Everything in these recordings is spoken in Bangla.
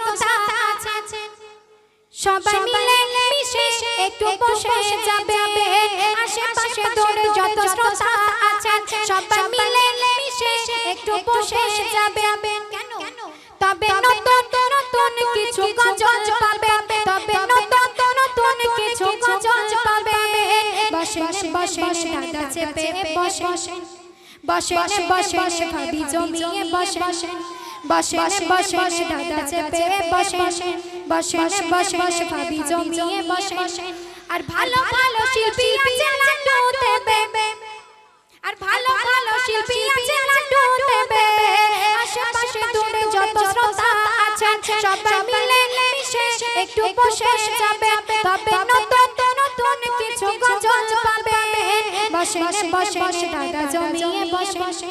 শ্রোতা আছেন সবাই মিলে মিশে একটু বসে যাবে। আশেপাশে দূরে যত শ্রোতা আছেন সবাই মিলে মিশে একটু বসে যাবে কেন? তবে নতুন নতুন কিছু গজল পাবে তবে নতুন নতুন কিছু গজল পাবে বসে বসে দাদা চেপে বসে বসে বসে ভাবি জমিয়ে বসে বসে বসে দাদা চেপে বসে বসে বসে ভাবি জমিয়ে বসে আর ভালো ভালো শিল্পী আছে লাড্ডু দেবে আর ভালো ভালো শিল্পী আছে লাড্ডু দেবে আশেপাশে দূরে যত শ্রোতা আছেন সবাই মিলে মিশে একটু বসে যাবে। তবে নতুন নতুন কিছু গজল পাবে বসে বসে দাদা জমিয়ে বসে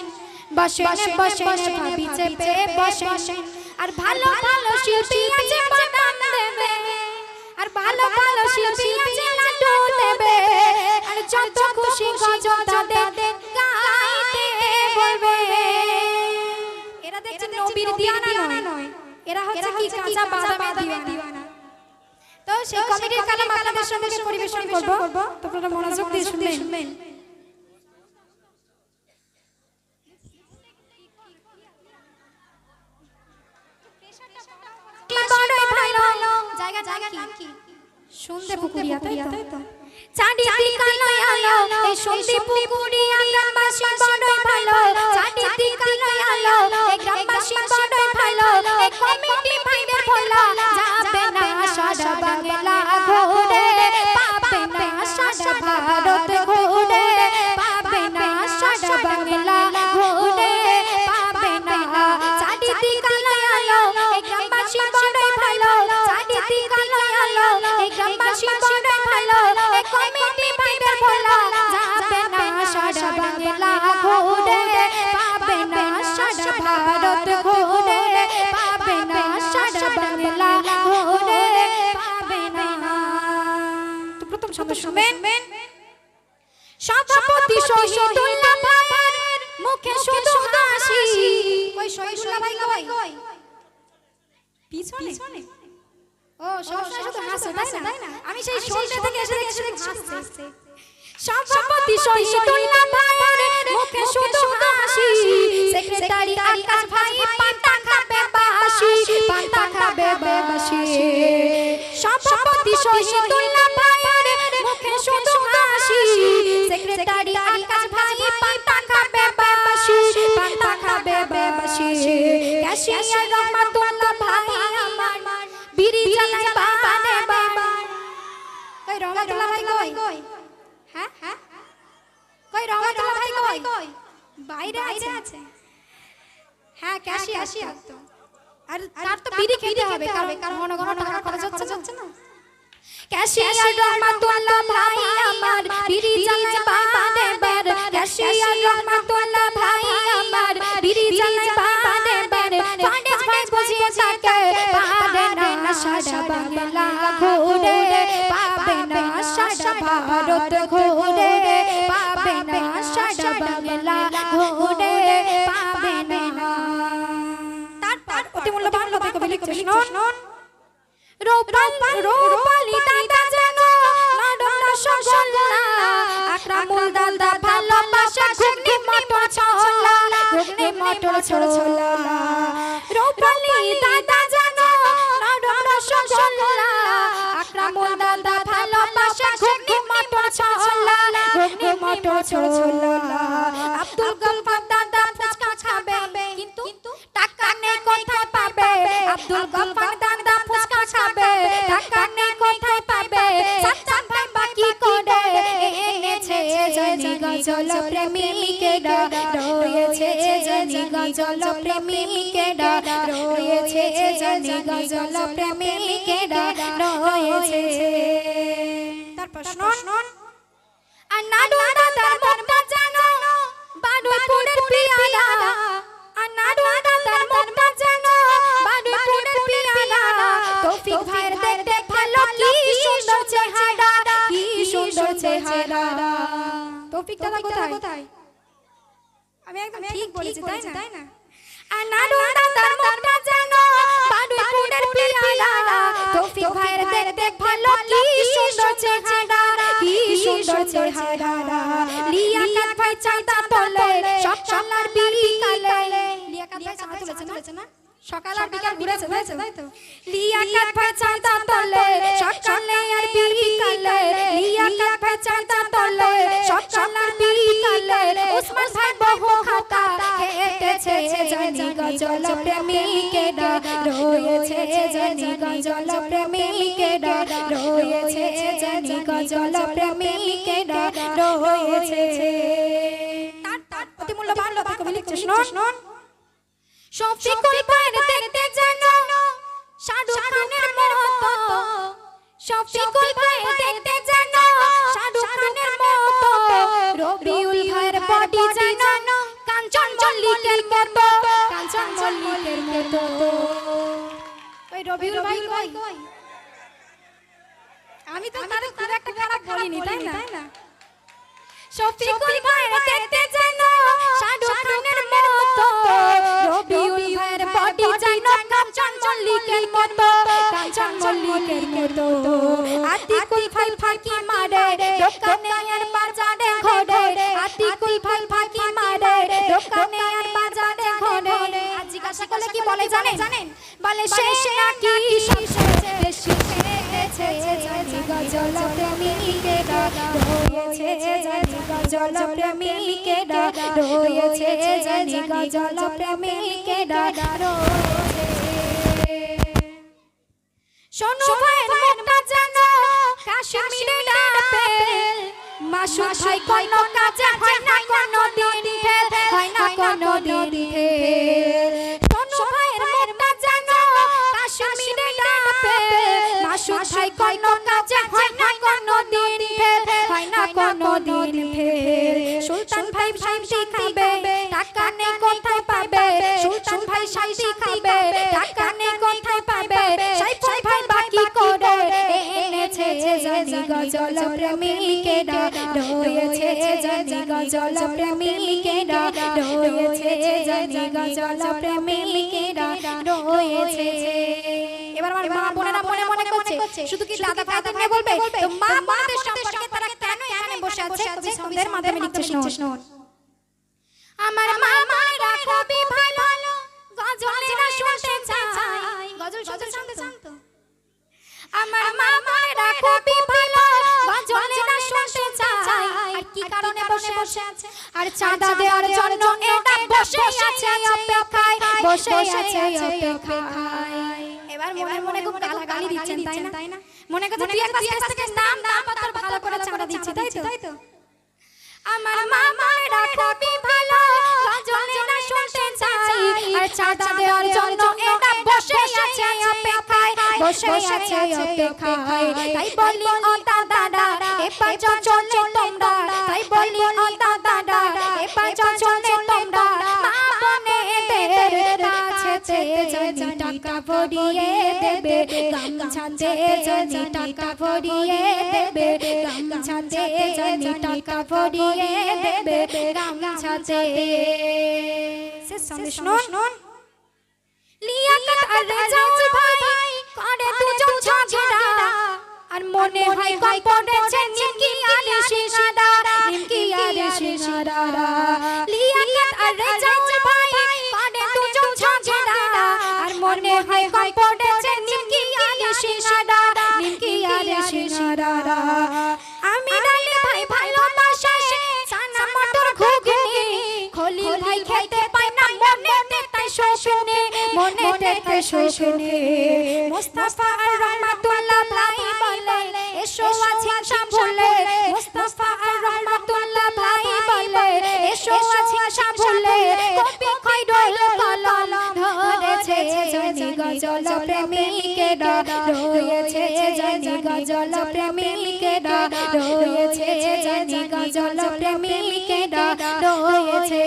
বসে বসে ভাবি চেপে বসে আর ভালো ভালো শিল্পী আছে বাদাম দেবে। আর ভালো ভালো শিল্পী আছে লাড্ডু দেবে। আর যত খুশি গজল তাদের গাইতে বলবে। এরা দেখছেন নবীর দিওয়ানা নয়। এরা হচ্ছে কি কাঁচা বাদামের দিওয়ানা? তো সেই কমিটির কালাম আপনাদের সঙ্গে পরিবেশন করব। তো আপনারা মনোযোগ দিয়ে শুনবেন বড়ই ভালো জায়গা জায়গা কি? শুনতে পুকুরিয়া তাই তো? চারিদিকে আলো আলো এই শুনতে পুকুরিয়া গ্রামবাসী বড়ই ভালো। চারিদিকে আলো আলো গ্রামবাসী বড়ই ভালো এই কমিটি ভাইদের ভোলা যাবে না সারা বাংলা ঘুরে পাবে না সারা ভারত ঘুরে পাবে না সারা বাংলা ঘুরে পাবে না। তো প্রথম শব্দ শুনবেন সভাপতি শহীদুল্লাহ ভাইয়ের মুখে শুধু হাসি। ওই শহীদুল্লাহ ভাই কই? পিছনে? ও সবসময় শুধু হাসে তাই না? আমি সেই সন্ধ্যা থেকে এসে দেখছি হাসছে সভাপতি শহীদুল্লাহ ভাইয়ের মুখে শুধু হাসি। সেক্রেটারি আকাশ ভাই পান্তা খাবে বাসি পান্তা খাবে বাসি সভাপতি শহীদুল্লাহ ভাইয়ের মুখে শুধু হাসি। সেক্রেটারি আকাশ ভাই পান্তা খাবে বাসি পান্তা খাবে বাসি ক্যাশিয়ার রহমাতুল্লাহ ভাই আমার। বিড়ি জ্বালায় বানে বাবা কই রহমাতুল্লাহ ভাই কই? হ্যাঁ? হ্যাঁ? কই রহমাতুল্লাহ ভাই কই? বাইরে আছে। হ্যাঁ ক্যাশি আসি একদম আর তার তো বিড়ি খেতে হবে কারণ ঘন ঘন টাকা খরচ হচ্ছে যাচ্ছে না। ক্যাশিয়ার রহমাতুল্লাহ ভাই আমার বিড়ি জ্বালায় বানে বার ক্যাশিয়ার রহমাতুল্লাহ ভাই আমার বিড়ি জ্বালায় সারা বাংলা ঘুরে পাবে না সারা ভারত ঘুরে পাবে না সারা বাংলা ঘুরে পাবে না তারপর অতি মূল্যবান লোকে কবি লিখছে শুনুন রূপাল রূপালি দাদা জানো নরম রসগোল্লা আকরামুল দাদা ভালোবাসা ঘুগনি মটর ছোলা ঘুগনি মটর ছোলা। জানি গজল প্রেমিকে রয়েছে জানি গজল প্রেমিকে রয়েছে তারপর শুনুন আর নাডু দাদার মনটা জানো বারুইপুরের পিয়ারা। আর নাডু দাদার মনটা জানো বারুইপুরের পিয়ারা। তৌফিক ভাইয়ের দেখতে ভালো কি সুন্দর চেহারা কি সুন্দর চেহারা। তৌফিক দাদা কোথায়? আমি একদম ঠিক বলেছি তাই না? আর নাডু দাদার মনটা জানো বারুইপুরের তৌফিক ভাইয়ের দেখতে ভালো কি সুন্দর চেহারা। কি সুন্দর চেহারা। লিয়াকাত ভাই চাঁদা তোলে সব সকাল বিকালে লিয়াকাত ভাই চাঁদা তুলেছে না? সকাল আর বিকাল ঘুরেছে তাই তো লিয়াকাত ভাই চাঁদা তোলে সকালে আর বিকালে লিয়াকাত ভাই চাঁদা তোলে সকাল আর বিকালে উসমান ভাই বহু খাতা হেঁটেছে জানি গজল প্রেমিকেরা রয়েছে জানি গজল প্রেমিকেরা রয়েছে জানি গজল প্রেমিকেরা রয়েছে। তার তার অতি মূল্যবান লতা কবি লিখছে শুনুন শফিকুল ভাইয়ের দেখতে জানো। শাহরুখ খানের মতো। শফিকুল ভাইয়ের দেখতে জানো। শাহরুখ খানের মতো। রবিউল ভাইয়ের বডি জানো। কাঞ্চন মল্লিকের মতো। কাঞ্চন মল্লিকের মতো। ওই রবিউল ভাই কই? আমি তো তার খুব একটা খারাপ বলিনি তাই না? শফিকুল ভাইয়ের দেখতে জানো। মল্লিকের মতো কাঞ্চন মল্লিকের মতো। আতিকুল ভাই ফাঁকি মারে, দোকানে আর বাজারে ঘোরে। আতিকুল ভাই ফাঁকি মারে, দোকানে আর বাজারে ঘোরে। জিজ্ঞাসা করলে কি বলে জানেন? জানেন বলে শেষ নাকি শিখেছে জানি গজল প্রেমিকেরা রয়েছে, জানি গজল প্রেমিকেরা রয়েছে, জানি গজল প্রেমিকেরা রয়েছে শোনো ভাইয়ের মুখটা জানো কাশ্মীরের আপেল মাসুদ ভাই কোনো কাজে হয় না কোনো দিন ফেল হয় না কোনো দিন ফেল শোনো ভাইয়ের মুখটা জানো কাশ্মীরের আপেল মাসুদ ভাই কোনো কাজে হয় না কোনো দিন ফেল হয় না কোনো দিন ফেল সুলতান ভাই শান্তি খাবে টাকা নেই কোথায় পাবে? সুলতান ভাই শান্তি খাবে টাকা গজল প্রেমিকেরা রয়েছে জানি গজল প্রেমিকেরা রয়েছে এবার আমার মা বোনেরা মনে মনে করছে, শুধু কি দাদা দাদা নিয়ে বলবে? তো মা বোনদের সম্পর্কে তারা কেন এখানে বসে আছে? কবি ছন্দের মাধ্যমে লিখছে শুনুন আমার মা মায়েরা খুবই ভালো। গজলেরা শুনতে চাই গজল শুনতে শুনতে শুনতে আমার মা মায়েরা খুবই ভালো। কারণে বসে আছে। আর চাঁদা দেওয়ার জন্য এটা বসে আছে অপেক্ষায় বসে আছে অপেক্ষায়। এবার মনে মনে খুব গালাগালি দিচ্ছেন তাই না? মনে করছে তুই একটা স্টেজ থেকে নাম নাম তোর ভালো করে চাঁদা দিচ্ছি তাই তো? আমার মা মায়েরা খুবই ভালো। গজলেরা শুনতে চাই। আর চাঁদা দেওয়ার জন্য বসে আছে অপেক্ষায়। তাই বলি ও দাদা এবার চলে তোমরা। তাই বলি ও দাদা এবার চলে তোমরা। টাকা ভরিয়ে দেবে। গামছাতে জানি টাকা ভরিয়ে দেবে। গামছাতে জানি টাকা ভরিয়ে দেবে। গামছাতে সঙ্গে শুনুন লিয়াকাত আর রেজাউল ভাই করে দুজন ঝগড়া আর মনে হয় কই পড়েছে নিমকি আলে সিনারা নিমকি আলে সিনারা লিয়াকাত আর রেজাউল ভাই করে দুজন ঝগড়া আর মনে হয় কই পড়েছে নিমকি আলে সিনারা নিমকি আলে সিনারা আমি রালে ভাই ভালোবাসে। সানা মটর ঘুগনি। খলিল ভাই খেতে তাই শোষণে মুস্তাফা আর রহমাতুল্লাহ ভাই বলে, এসো আছে সাবলে মুস্তাফা আর রহমাতুল্লাহ ভাই বলে, এসো আছে সাবলে কবি খৈরুল কলম ধরেছে, জানি গজল প্রেমিকেরা রয়েছে, জানি গজল প্রেমিকেরা রয়েছে, জানি গজল প্রেমিকেরা রয়েছে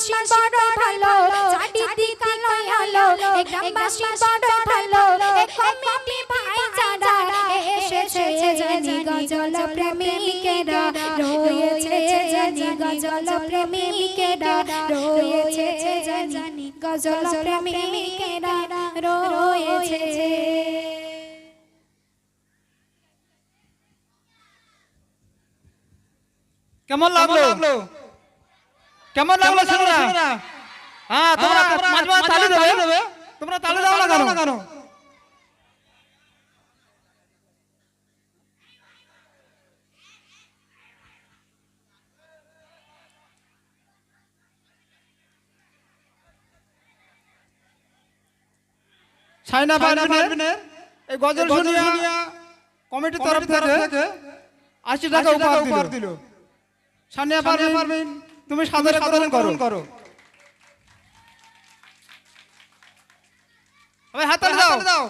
গ্রামবাসী বড় ভালো চারিদিকে আলো এই গ্রামবাসী বড় ভালো এই কমিটি ভাই ভাইচারা এসেছে জানি গজল প্রেমিকেরা রয়েছে জানি গজল প্রেমিকেরা রয়েছে জানি গজল প্রেমিকেরা রয়েছে। কেমন লাগল? কেমন লাগল ছেলেরা? হ্যাঁ তোমরা মাঝে মাঝে তালি দেবে। তোমরা তালি দাও না কেন? সাইনা পারবিনের এই গজল শুনিয়া কমিটির তরফ থেকে আশি টাকা উপহার দিল। সানিয়া পারবেন তুমি সাধারণ সাধারণ করো। করো। হাতে দাও।